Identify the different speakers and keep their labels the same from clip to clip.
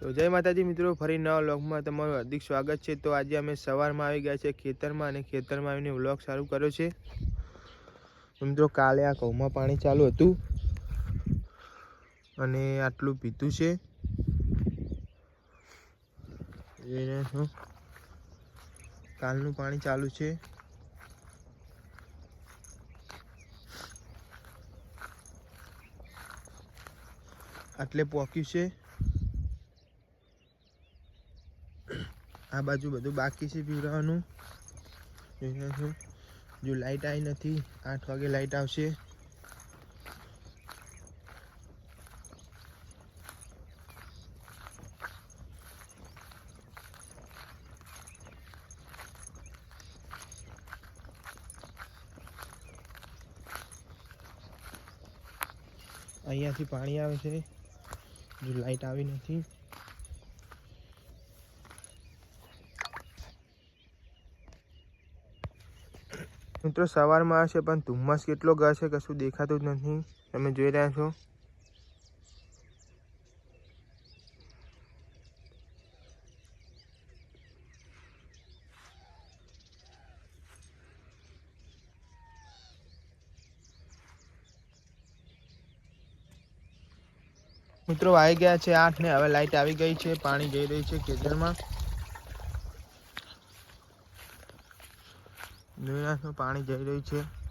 Speaker 1: તો જય માતાજી મિત્રો, ફરી નવા વ્લોગમાં તમારું હાર્દિક સ્વાગત છે. તો આજે અમે સવારમાં આવી ગયા છે ખેતરમાં અને ખેતરમાં આવીને વ્લોગ ચાલુ કર્યો છે. મિત્રો, કાલે આ ઘઉંમાં પાણી ચાલુ હતું અને આટલું પીતું છે. કાલનું પાણી ચાલુ છે. આટલે પોક્યું છે. આ બાજુ બધું બાકી છે પીવડાવવાનું. જો લાઈટ આવી નથી, આઠ વાગે લાઈટ આવશે. અહીંયાથી પાણી આવે છે. જો લાઈટ આવી નથી. મિત્રો, સવારમાં હશે, પણ ધુમ્મસ કેટલો ગશે કશું દેખાતું જ નથી. તમે જોઈ રહ્યા છો. મિત્રો આવી ગયા છે આઠ ને હવે લાઈટ આવી ગઈ છે. પાણી જઈ રહી છે ખેતરમાં. રહ્યા પાણી જઈ રહ્યું છે.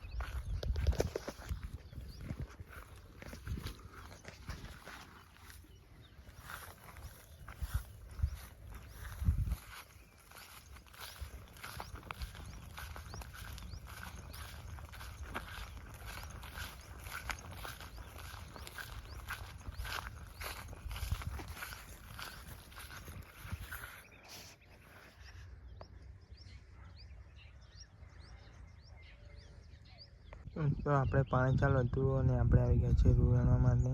Speaker 1: તો આપણે પાણી ચાલુ હતું અને આપણે આવી ગયા છે રણવા માટે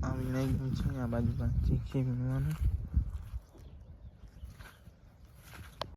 Speaker 1: તો નહીં ગયું છે આ બાજુ બાકી છે વીણવાનું